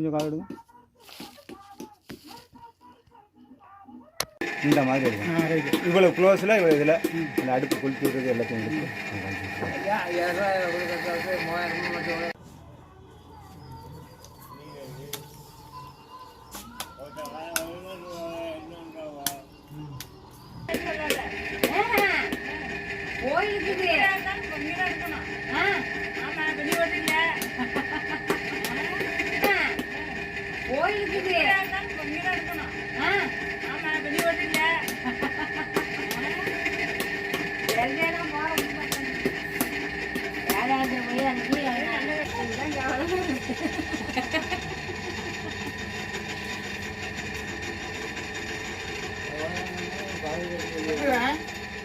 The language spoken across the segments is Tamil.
கொஞ்சம் கால் எடுங்க. இந்த மாதிரி எடுங்க. இவ்வளோ க்ளோஸில் இவ்வளோ இதில். இந்த அடுப்பு குளிச்சு விடுறது எல்லாத்தையும் எடுத்து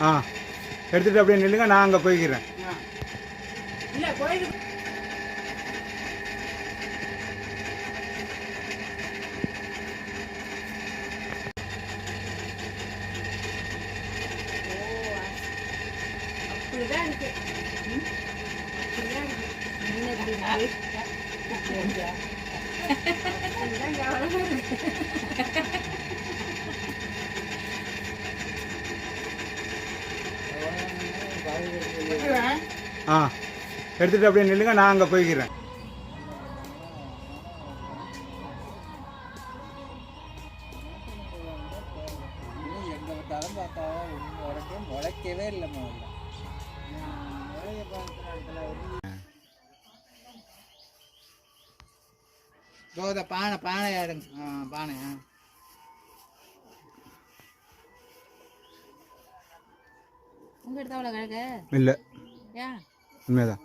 ஆ எடுத்துகிட்டு அப்படியே நில்லுங்க நான் அங்கே போய்க்கிறேன். ஆ எடுத்துகிட்டு அப்படியே நில்லுங்க நான் அங்கே போய்க்கிறேன். எங்க பார்த்தாலும் பார்த்தா ஒன்று வரைக்கும் முளைக்கவே இல்லை முதல்ல கோத பானை பானை எடுங்க ஆ பானை ஆ. உங்க இடத்த அவ்வளோ கிழக்கு இல்லை. ஏன் உண்மைதான்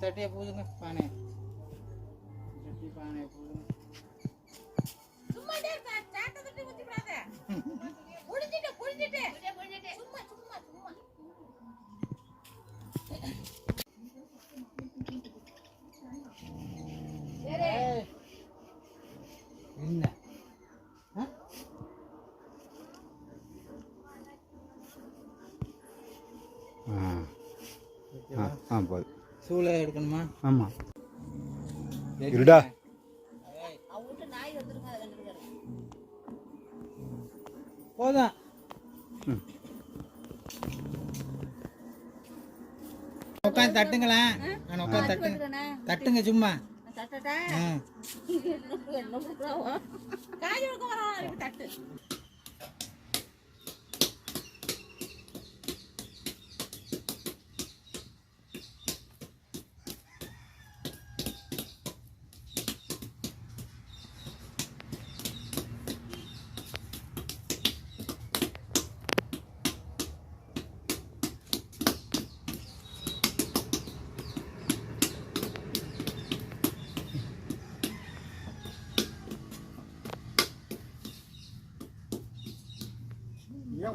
சட்டியை பூதுங்க பானை சட்டி பானை பூதுங்க சும்மா சாட்டை தட்டி ஊத்தி விடாத புடிச்சிட்டு புடிச்சிட்டு சும்மா சும்மா சும்மா ஏய். என்ன ஆ? ஆ ஆ போதும் சூளை எடுக்கணுமா ஆமாம் இருடா போதும் உட்காந்து தட்டுங்களேன். நான் உட்காந்து தட்டுங்க தட்டுங்க சும்மா. தட்டு.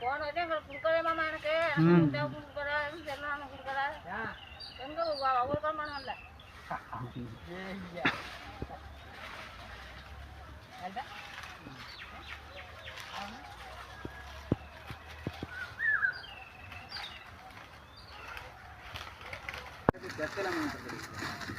போன வருஷம் எங்களுக்கு கொடுக்கவே மாமா எனக்கு கொடுக்கல செல்லாம் கொடுக்கல எங்க அவங்களுக்கு மனம் இல்லை அதுக்கு என்ன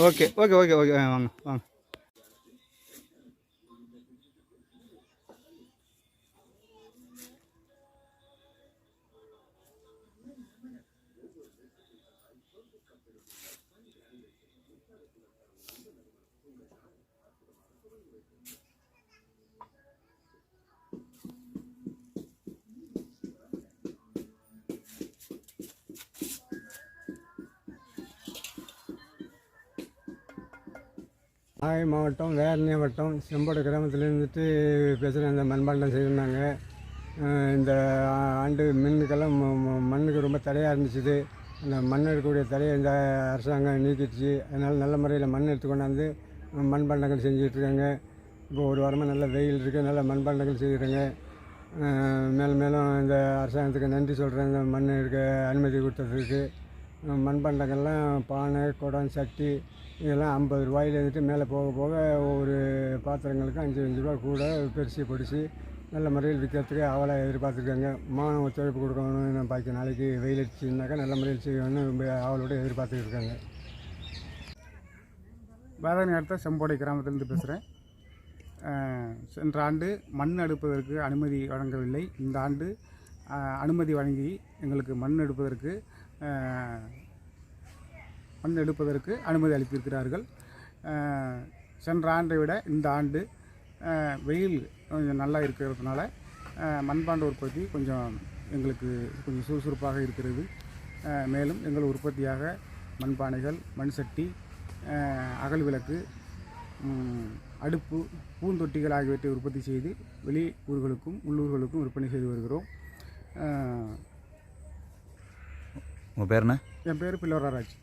ஓகே ஓகே ஓகே ஓகே ஆ, வாங்க வாங்க நாகை மாவட்டம் வேரணிய வட்டம் செம்போடு கிராமத்தில் இருந்துட்டு பேசுகிறேன் இந்த மண்பாண்டம் செய்திருந்தாங்க. இந்த ஆண்டு மின்னுக்கெல்லாம் ம- ம- மண்ணுக்கு ரொம்ப தடையாக இருந்துச்சு அந்த மண் எடுக்கக்கூடிய தடையை இந்த அரசாங்கம் நீக்கிடுச்சு. அதனால் நல்ல முறையில் மண் எடுத்து கொண்டாந்து மண்பாண்டங்கள் செஞ்சிகிட்ருக்காங்க இப்போ ஒரு வாரமாக நல்ல வெயில் இருக்குது நல்ல மண்பாண்டங்கள் செய்கிறாங்க மேலும் மேலும் இந்த அரசாங்கத்துக்கு நன்றி சொல்கிறேன் இந்த மண் எடுக்க அனுமதி கொடுத்ததுக்கு மண்பாண்டங்கள்லாம் பானை குடம் சட்டி இதெல்லாம் ஐம்பது ரூபாயில இருந்துட்டு மேலே போக போக ஒவ்வொரு பாத்திரங்களுக்கு அஞ்சு அஞ்சு ரூபா கூட பெருசு பொடிச்சு நல்ல முறையில் விற்கிறதுக்கு அவளை எதிர்பார்த்துருக்காங்க. மானம் ஒத்துழைப்பு கொடுக்கணும்னு பாக்கி நாளைக்கு வெயில் அடிச்சுனாக்கா நல்ல முறையில் செய்யணும்னு ரொம்ப அவளோட எதிர்பார்த்துட்டு இருக்காங்க வேதாரணி அடுத்த செம்போடை கிராமத்திலிருந்து பேசுகிறேன் சென்ற ஆண்டு மண் எடுப்பதற்கு அனுமதி வழங்கவில்லை. இந்த ஆண்டு அனுமதி வழங்கி எங்களுக்கு மண் எடுப்பதற்கு மண் எடுப்பதற்கு அனுமதி அளித்திருக்கிறார்கள். சென்ற ஆண்டை விட இந்த ஆண்டு வெயில் கொஞ்சம் நல்லா இருக்கிறதுனால மண்பாண்ட உற்பத்தி கொஞ்சம் எங்களுக்கு கொஞ்சம் சுறுசுறுப்பாக இருக்கிறது. மேலும் எங்கள் உற்பத்தியாக மண்பானைகள் மண் சட்டி அகல் விளக்கு அடுப்பு பூந்தொட்டிகள் ஆகியவற்றை உற்பத்தி செய்து வெளி ஊர்களுக்கும் உள்ளூர்களுக்கும் விற்பனை செய்து வருகிறோம். உங்கள் பேர் என்ன? என் பேர் பில்லவராஜ்